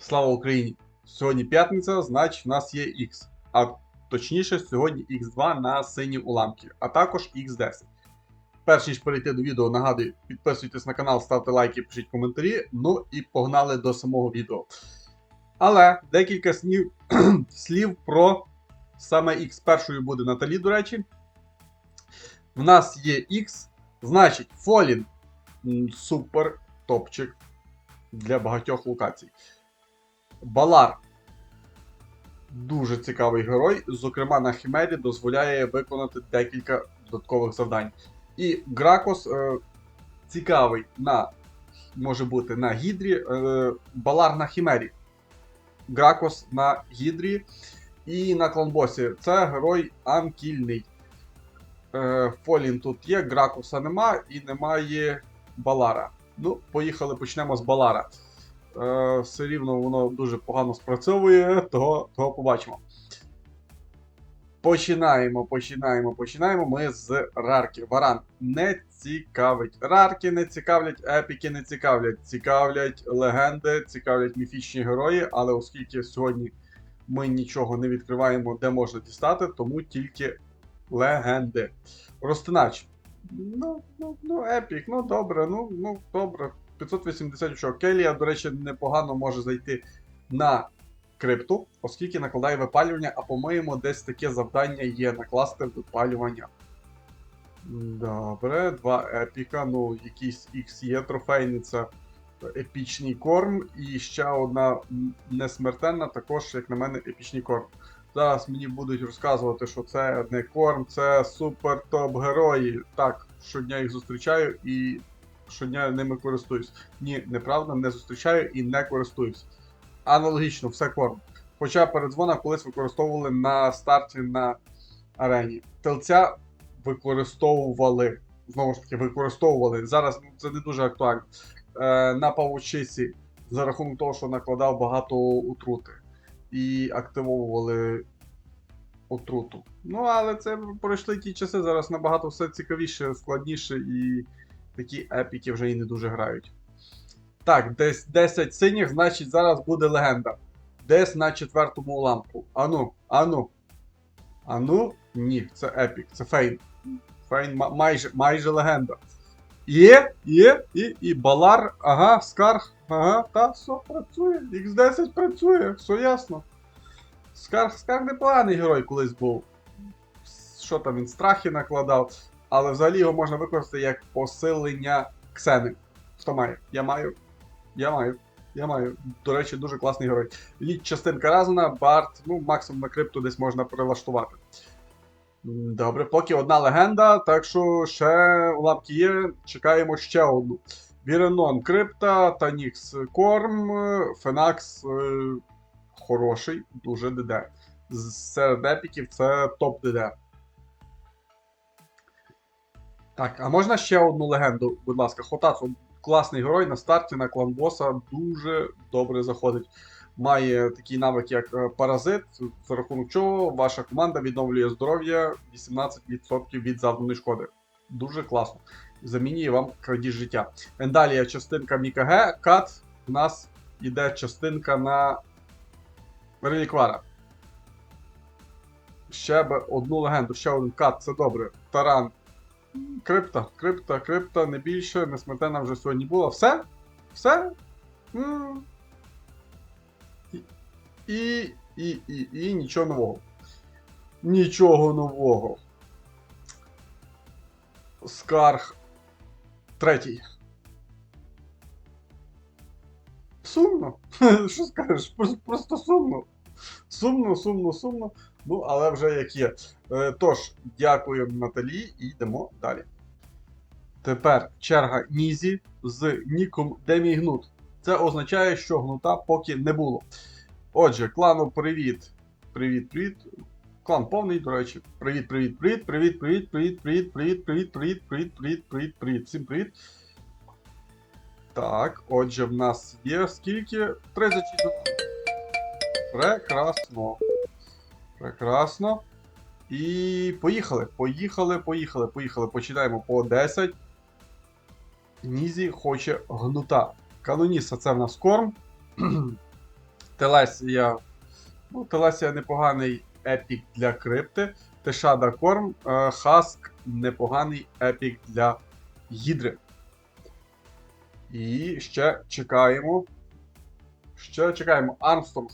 Слава Україні! Сьогодні п'ятниця, значить в нас є X. А точніше, сьогодні X2 на сині уламки, а також X10. Перш ніж перейти до відео, нагадую, підписуйтесь на канал, ставте лайки, пишіть коментарі. Ну і погнали до самого відео. Але декілька слів, слів про саме X. Першою буде Наталі, до речі. В нас є X, значить, Фолін супер топчик для багатьох локацій. Балар дуже цікавий герой. Зокрема, на Хімері дозволяє виконати декілька додаткових завдань. І Гракос е, цікавий на може бути на Гідрі, е, Балар на Хімері. Гракос на Гідрі і на кланбосі. Це герой анкільний. Е, Фолін тут є, Гракоса нема і немає Балара. Ну, поїхали, почнемо з Балара. Е, все рівно воно дуже погано спрацьовує, того, того побачимо. Починаємо, починаємо, починаємо ми з рарки. Варан не цікавить. Рарки не цікавлять, епіки не цікавлять. Цікавлять легенди, цікавлять міфічні герої, але оскільки сьогодні ми нічого не відкриваємо, де можна дістати, тому тільки легенди. Ростинач. Ну, ну, ну, епік, ну добре, ну, ну добре. 580 очок. Келія, до речі, непогано може зайти на крипту, оскільки накладає випалювання, а по-моєму, десь таке завдання є накласти випалювання. Добре, два епіка, ну, якийсь X є трофейний, епічний корм. І ще одна м, несмертельна, також, як на мене, епічний корм. Зараз мені будуть розказувати, що це не корм, це супер топ-герої. Так, щодня їх зустрічаю і щодня ними користуюсь. Ні, неправда, не зустрічаю і не користуюсь. Аналогічно, все корм. Хоча передзвона колись використовували на старті на арені. Телця використовували. Знову ж таки, використовували. Зараз ну, це не дуже актуально. Е, на павучисі за рахунок того, що накладав багато отрути. І активовували отруту. Ну, але це пройшли ті часи, зараз набагато все цікавіше, складніше і такі епіки вже і не дуже грають. Так, десь 10 синіх, значить зараз буде легенда. Десь на четвертому уламку. Ану, ану. Ану, ні, це епік, це фейн. Фейн майже, майже легенда. Є, є, і, і Балар, ага, Скарг, ага, та, все, працює. X10 працює, все ясно. Скарг, Скарг непоганий герой колись був. Що там він страхи накладав, але взагалі його можна використати як посилення ксени. Хто має? Я маю. Я маю. Я маю. До речі, дуже класний герой. Лід частинка Разена, Барт, ну, максимум на крипту десь можна прилаштувати. Добре, поки одна легенда, так що ще уламки є, чекаємо ще одну. Віренон Крипта, Танікс Корм, е, Фенакс е, хороший, дуже ДД. Серед епіків це топ ДД. Так, а можна ще одну легенду, будь ласка, Хотацу. Класний герой на старті на клан боса дуже добре заходить. Має такий навик, як е, паразит, за рахунок чого ваша команда відновлює здоров'я 18% від завданої шкоди. Дуже класно. Замінює вам крадіж життя. Далі частинка Мікаге, кат. У нас іде частинка на реліквара. Ще б одну легенду, ще один кат, це добре. Таран. Крипта, крипта, крипта, не більше, не смертельна вже сьогодні була. Все? Все? І, і, і, і, нічого нового. Нічого нового. Скарг третій. Сумно. Що скажеш? Просто сумно. Сумно, сумно, сумно. Ну, але вже як є. Тож, дякую Наталі і йдемо далі. Тепер черга Нізі з Ніком Демігнут. Це означає, що гнута поки не було. Отже, клану привіт. Привіт-привіт. Клан повний, до речі. Привіт-привіт-привіт. Привіт-привіт, привіт-привіт, привіт-привіт, привіт-привіт, привіт-привіт, привіт. Всім привіт. Так, отже, в нас є скільки? 36. Прекрасно. Прекрасно. І поїхали. Поїхали, поїхали, поїхали. Починаємо по 10. Нізі хоче гнута. Каноніса це в нас корм. Телесія. Ну, Телесія непоганий епік для крипти. Тешада Корм, е, Хаск непоганий епік для гідри. І ще чекаємо. Ще чекаємо Армстронг.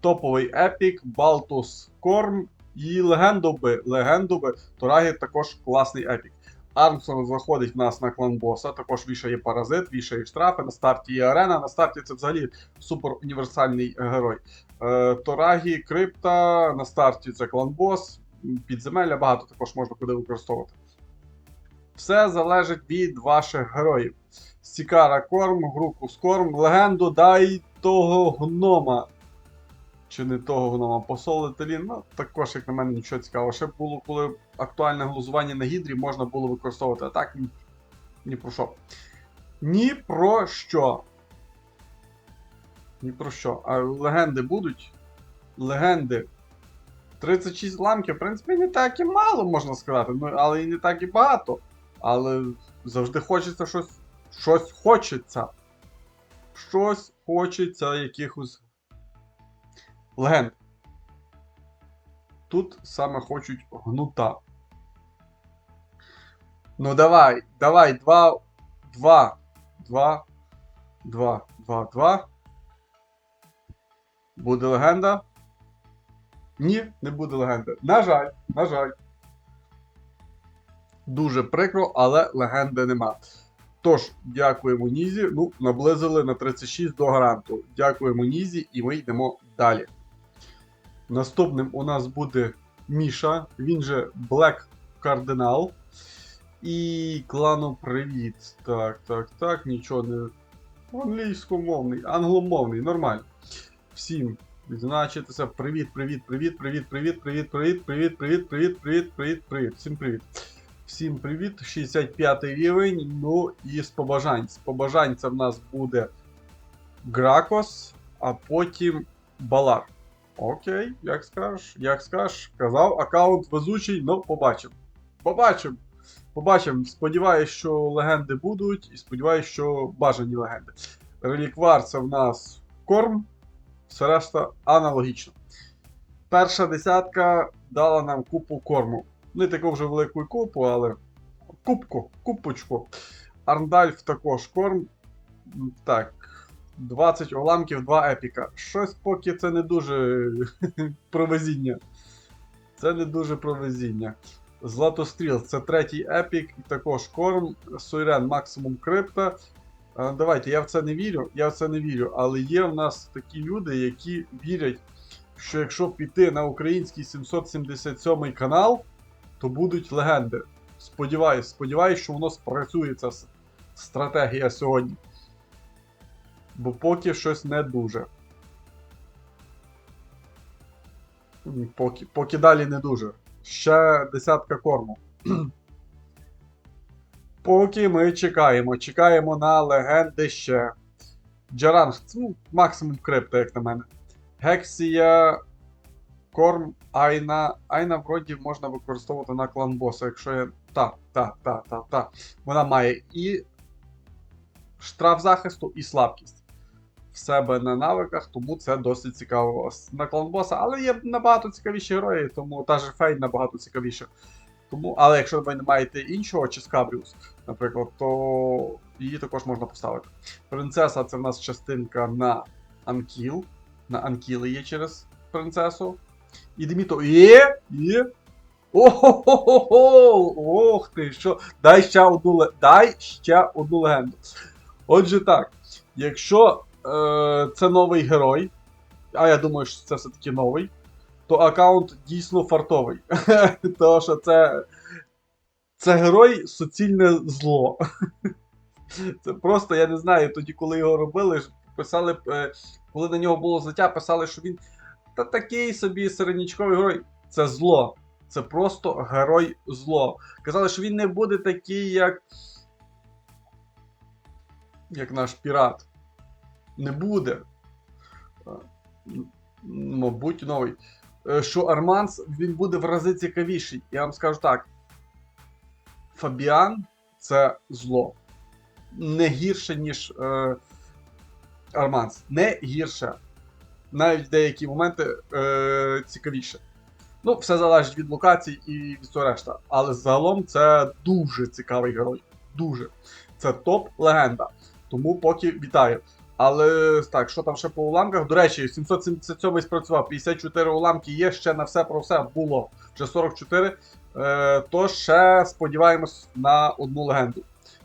Топовий епік, Балтус Корм і Легендоби. Легендоби. Торагі також класний епік. Армстронг заходить в нас на клан боса, також вішає паразит, вішає штрафи. На старті є арена. На старті це взагалі супер універсальний герой. Е, Торагі, Крипта, на старті це клан бос, підземелля багато також можна куди використовувати. Все залежить від ваших героїв. Сікара корм, Грукус корм, легенду дай того гнома. Чи не того гнома посолити він. Ну, також, як на мене, нічого цікавого. Ще було, коли актуальне глузування на гідрі можна було використовувати. А так ні, ні про що. Ні про що. Ні про що. А легенди будуть? Легенди. 36 ламків, в принципі, не так і мало, можна сказати, ну, але і не так і багато. Але завжди хочеться щось. Щось хочеться. Щось хочеться якихось легенд. Тут саме хочуть гнута. Ну давай, давай, два, два, два, два, два, два. Буде легенда? Ні, не буде легенди. На жаль, на жаль. Дуже прикро, але легенди нема. Тож, дякуємо Нізі. Ну, наблизили на 36 до гаранту. Дякуємо Нізі, і ми йдемо далі. Наступним у нас буде Міша, він же Black Cardinal. І клану привіт. Так, так, так, нічого не. Англійськомовний, англомовний, нормально. Всім відзначитися. Привіт, привіт, привіт, привіт, привіт, привіт, привіт, привіт, привіт, привіт, привіт, привіт, привіт. Всім привіт. Всім привіт. 65 рівень. Ну і з побажань. З побажань це в нас буде Гракос, а потім Балар. Окей, як скажеш, як скажеш. Казав, аккаунт везучий, ну побачимо. Побачимо. Побачимо. Сподіваюсь, що легенди будуть, і сподіваюсь, що бажані легенди. Реліквар це в нас корм, все решта аналогічно. Перша десятка дала нам купу корму. Не таку вже велику купу, але кубку, купочку. Арндальф також корм. Так. 20 уламків, 2 епіка. Щось поки це не дуже про везіння. Це не дуже про везіння. Златостріл це третій епік, також корм. Суйрен максимум крипта. Давайте, я в це не вірю, я в це не вірю, але є в нас такі люди, які вірять, що якщо піти на український 777 канал, то будуть легенди. Сподіваюсь, сподіваюсь, що воно спрацює ця стратегія сьогодні. Бо поки щось не дуже. Поки, поки далі не дуже. Ще десятка корму. Поки ми чекаємо. Чекаємо на легенди ще. Джаранг, ну, максимум крипта, як на мене. Гексія, Корм, Айна. Айна вроді можна використовувати на клан боса, якщо я. Та, та, та, та, та. Вона має і штраф захисту, і слабкість себе на навиках, тому це досить цікаво на клан боса. Але є набагато цікавіші герої, тому та же Фейн набагато цікавіша. Тому, але якщо ви не маєте іншого, чи Скабріус, наприклад, то її також можна поставити. Принцеса це в нас частинка на Анкіл. На Анкіли є через принцесу. І Деміто є, є. Охо-хо-хо-хо! Ох ти що! Дай ще одну Дай ще одну легенду. Отже, так, якщо е, це новий герой, а я думаю, що це все-таки новий, то аккаунт дійсно фартовий. Тому що це. Це герой суцільне зло. Це просто, я не знаю, тоді, коли його робили, писали, е, коли на нього було злиття, писали, що він та такий собі середнячковий герой. Це зло. Це просто герой зло. Казали, що він не буде такий, як. Як наш пірат. Не буде. Е, Мабуть, новий. Е, Що Арманс він буде в рази цікавіший. Я вам скажу так. Фабіан це зло. Не гірше, ніж е, Арманс. Не гірше. навіть деякі моменти е, цікавіше. Ну, все залежить від локацій і від всього решта. Але загалом це дуже цікавий герой. Дуже. Це топ-легенда. Тому поки вітаю. Але так, що там ще по уламках? До речі, 777 спрацював, 54 уламки є, ще на все про все було. Вже 44. Е, то ще сподіваємось на одну легенду.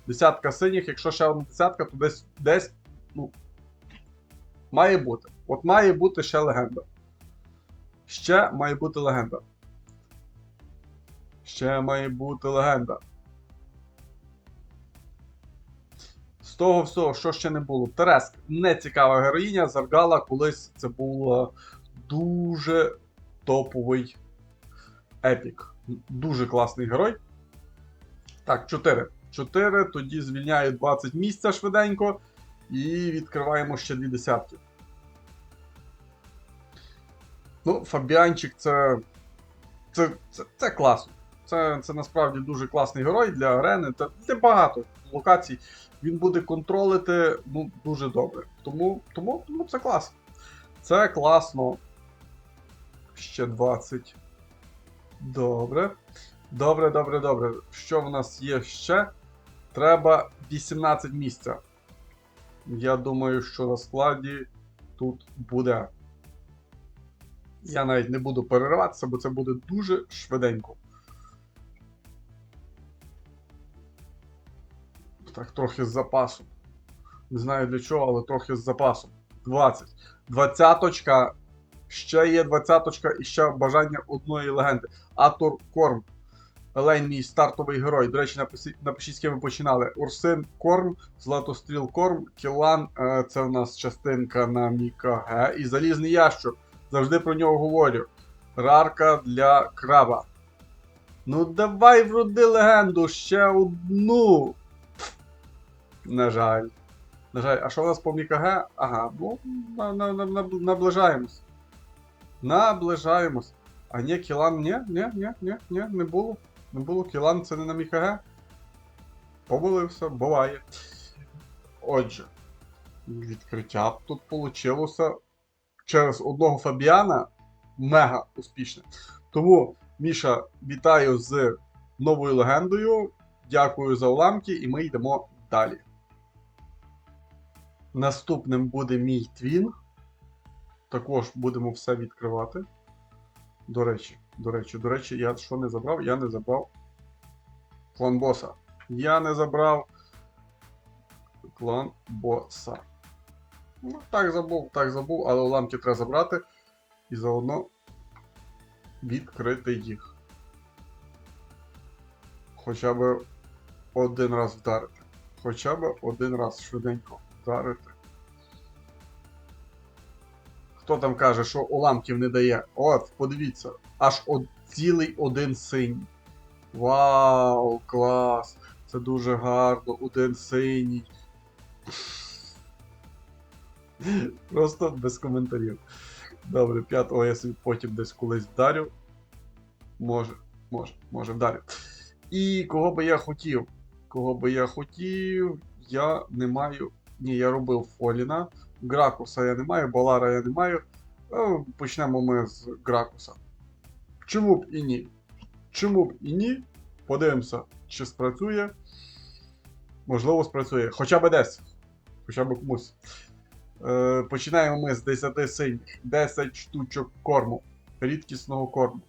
Десятка синіх, якщо ще одна десятка, то десь десь ну, має бути. От має бути ще легенда. Ще має бути легенда. Ще має бути легенда. З того всього, що ще не було. Тереск не цікава героїня. Заргала колись це був дуже топовий епік. Дуже класний герой. Так, 4. 4. Тоді звільняє 20 місця швиденько. І відкриваємо ще дві десятки. Ну, Фабіанчик це. Це, це, це класно. Це, це насправді дуже класний герой для арени та для багато локацій. Він буде контролити ну, дуже добре. Тому, тому, тому це класно. Це класно. Ще 20. Добре. Добре, добре, добре. Що в нас є ще? Треба 18 місця. Я думаю, що на складі тут буде. Я навіть не буду перериватися, бо це буде дуже швиденько. Так, трохи з запасом. Не знаю для чого, але трохи з запасом. 20. Двадцяточка. Ще є двадцяточка і ще бажання одної легенди. Атор Корм. Елейн, мій стартовий герой. До речі, напишіть, з ким ви починали. Урсин Корм, Златостріл Корм, Кілан е, це в нас частинка на Мікаге. І Залізний ящур. Завжди про нього говорю. Рарка для краба. Ну давай вроди легенду, ще одну. На жаль. На жаль, а що у нас по Мікаге? Ага, ну, на, на, на, на, наближаємось. Наближаємось. А ні, Кілан, ні, ні, ні, ні, ні, не було. Не було. Кілан це не на Мікаге. Помилився, буває. Отже, відкриття тут вийшло через одного Фабіана мега успішне. Тому, Міша, вітаю з новою легендою. Дякую за уламки, і ми йдемо далі. Наступним буде мій твін. Також будемо все відкривати. До речі, до речі, до речі, я що не забрав? Я не забрав клан боса. Я не забрав клан боса. Ну, так забув, так забув, але уламки треба забрати і заодно відкрити їх. Хоча б один раз вдарити. Хоча б один раз швиденько вдарити. Хто там каже, що уламків не дає? От, подивіться, аж от цілий один синій. Вау, клас! Це дуже гарно, один синій. Просто без коментарів. Добре, п'ятого я собі потім десь колись вдарю. Може, може, може вдарю. І кого би я хотів? Кого би я хотів, я не маю. Ні, я робив Фоліна. Гракуса я не маю, Балара я не маю. Ну, Почнемо ми з Гракуса. Чому б і ні? Чому б і ні? Подивимося, чи спрацює. Можливо, спрацює. Хоча б десь. Хоча б комусь. Е, починаємо ми з 10 синіх. 10 штучок корму. Рідкісного корму.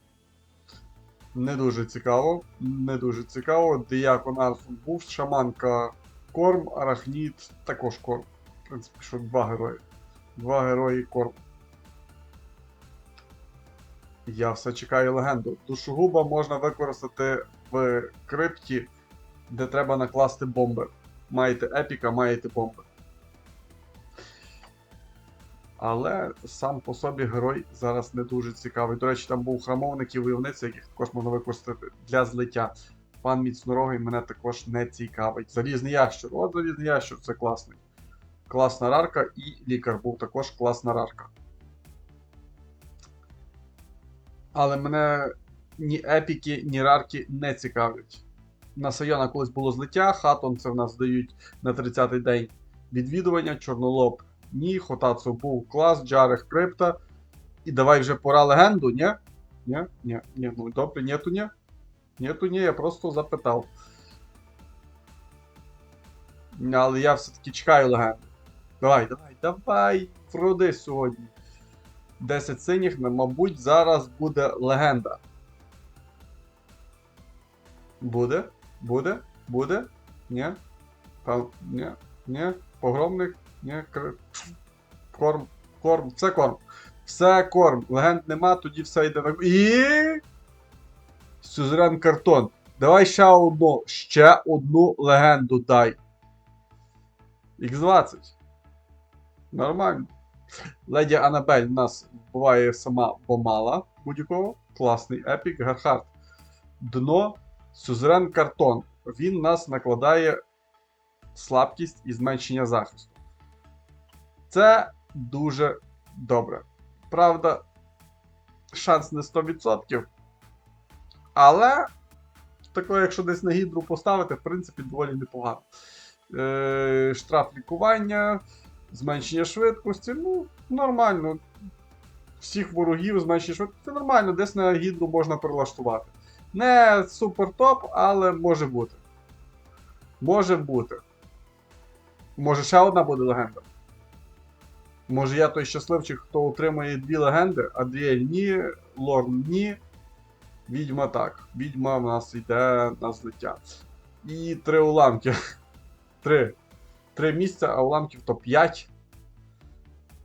Не дуже цікаво. Не дуже цікаво. Діякон Арфун був, шаманка корм, арахніт також корм. В принципі, що два герої. Два герої корм. Я все чекаю легенду. Душогуба можна використати в крипті, де треба накласти бомби. Маєте епіка, маєте бомби. Але сам по собі герой зараз не дуже цікавий. До речі, там був храмовник і войовниця, яких також можна використати для злиття. Пан міцнорогий мене також не цікавить. Залізний ящур. От залізний ящур, це класний. Класна рарка, і лікар був також класна рарка. Але мене ні епіки, ні рарки не цікавлять. На Сайона колись було злиття, хатон це в нас дають на 30-й день відвідування, чорнолоб ні, Хотацу був клас, Джарех крипта. І давай вже пора легенду, ні? Ні, ні, ні, ну добре, нету, ні. Нету, ні, я просто запитав. Але я все-таки чекаю легенду. Давай, давай, давай, вроди сьогодні. 10 синіх, ну, мабуть, зараз буде легенда. Буде? Буде? Буде? Ні? Пал... Ні? Ні? Погромник? Ні? Кр... Корм. Корм. Все корм. Все корм. Легенд нема, тоді все йде. І. Сюзерен картон. Давай ще одну. Ще одну легенду дай. Х20. Нормально. Леді Анабель нас буває сама помала будь-якого. Класний епік. Гархард. Дно. Сюзерен картон. Він нас накладає слабкість і зменшення захисту. Це дуже добре. Правда, шанс не 100%. Але, тако, якщо десь на гідру поставити, в принципі, доволі непогано. Е, штраф лікування, зменшення швидкості, ну, нормально. Всіх ворогів зменшення швидкості це нормально, десь на гідру можна прилаштувати. Не супер топ, але може бути. Може бути. Може ще одна буде легенда. Може я той щасливчик, хто отримає дві легенди, Адріель ні, Лорн ні. Відьма так. Відьма в нас йде на злиття. І три уламки. Три. Три місця, а уламків то 5.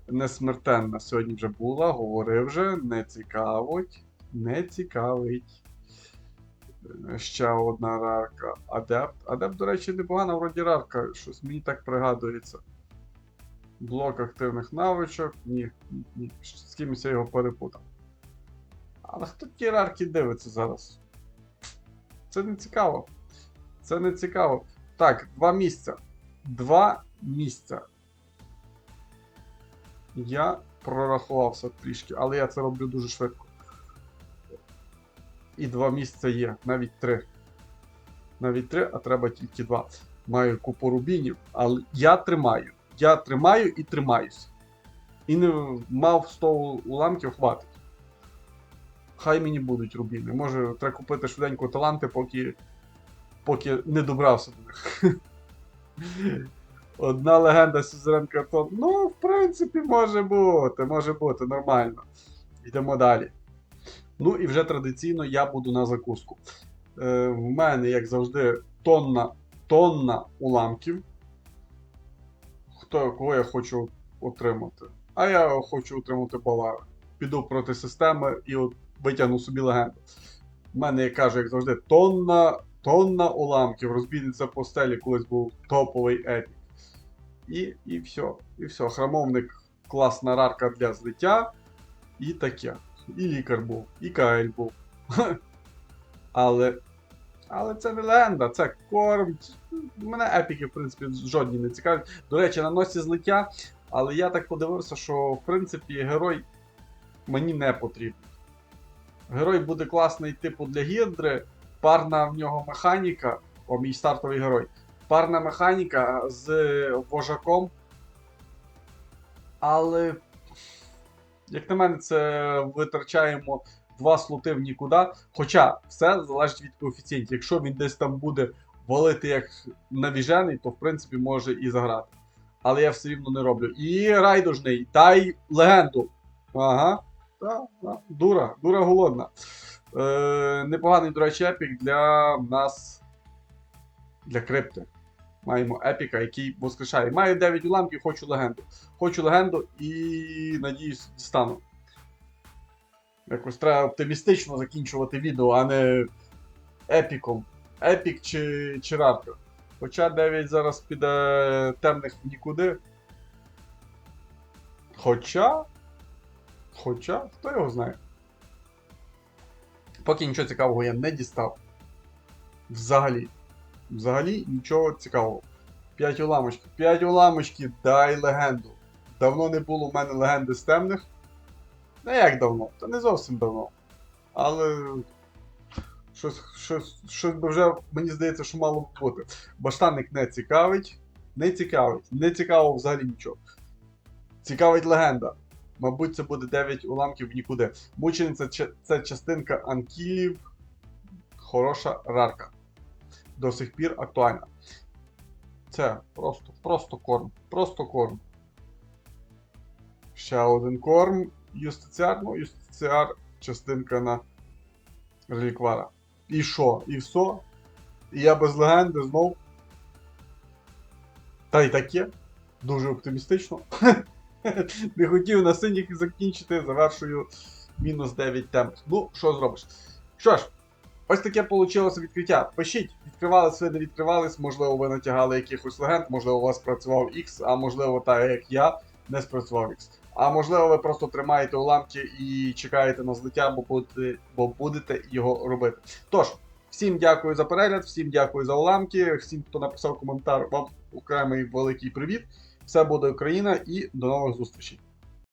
Несмертенна сьогодні вже була, говорив вже, не цікавить. Не цікавить. Ще одна рарка. Адепт. Адепт, до речі, непогана вроді рарка. Щось мені так пригадується. Блок активних навичок. Ні, ні, ні. З кимось я його перепутав. Але хто ті рарки дивиться зараз? Це не цікаво. Це не цікаво. Так, два місця. Два місця. Я прорахувався трішки, але я це роблю дуже швидко. І два місця є, навіть три. Навіть три, а треба тільки два. Маю купу рубінів, але я тримаю. Я тримаю і тримаюсь. І не мав 100 уламків хватить. Хай мені будуть рубіни. Може, треба купити швиденько таланти, поки поки не добрався до них. Одна легенда Сюзерен Картон. Ну, в принципі, може бути, може бути, нормально. Йдемо далі. Ну і вже традиційно я буду на закуску. Е, в мене, як завжди, тонна, тонна уламків. Хто, кого я хочу отримати? А я хочу отримати Балара. Піду проти системи і от витягну собі легенду. У мене, я кажу, як завжди, тонна, тонна уламків. Розбійниця по стелі колись був топовий епік. І, і все. І все. Храмовник класна рарка для злиття. І таке. І лікар був, і Каель був. Але. Але це не легенда, це корм. Мене епіки, в принципі, жодні не цікавлять. До речі, на носі злиття, але я так подивився, що в принципі герой мені не потрібен. Герой буде класний, типу, для гідри, парна в нього механіка, о, мій стартовий герой. Парна механіка з вожаком. Але як на мене, це витрачаємо два слоти в нікуди. Хоча все залежить від коефіцієнтів. Якщо він десь там буде валити як навіжений, то в принципі може і заграти. Але я все рівно не роблю. І райдужний, дай легенду. Ага. Да, да. Дура, дура голодна. Е, непоганий, до речі, епік для нас. Для крипти. Маємо епіка, який воскрешає. Маю 9 уламків, хочу легенду. Хочу легенду і надіюсь, дістану. Якось треба оптимістично закінчувати відео, а не епіком. Епік чи, чи рарка. Хоча 9 зараз піде темних нікуди. Хоча. Хоча, хто його знає. Поки нічого цікавого я не дістав. Взагалі. Взагалі нічого цікавого. 5 уламочків. 5 уламочків, дай легенду. Давно не було в мене легенди з темних. Не як давно, та не зовсім давно. Але. Щось, щось, щось би вже, мені здається, що мало бути. Баштанник не цікавить. Не цікавить. Не цікаво взагалі нічого. Цікавить легенда. Мабуть, це буде 9 уламків в нікуди. Мучениця це, частинка анкілів. Хороша рарка. До сих пір актуальна. Це просто, просто корм. Просто корм. Ще один корм. Юстиціар. Ну, юстиціар частинка на реліквара. І що? І все? І я без легенди знов. Та й таке. Дуже оптимістично. Не хотів на синіх закінчити, завершую мінус 9 темп. Ну, що зробиш? Що ж, ось таке вийшло відкриття. Пишіть, відкривались ви, не відкривались, можливо, ви натягали якихось легенд, можливо, у вас працював X, а можливо, так як я, не спрацював X. А можливо, ви просто тримаєте уламки і чекаєте на злиття, бо будете, бо будете його робити. Тож, всім дякую за перегляд, всім дякую за уламки, всім, хто написав коментар, вам окремий великий привіт. Все буде Україна і до нових зустрічей.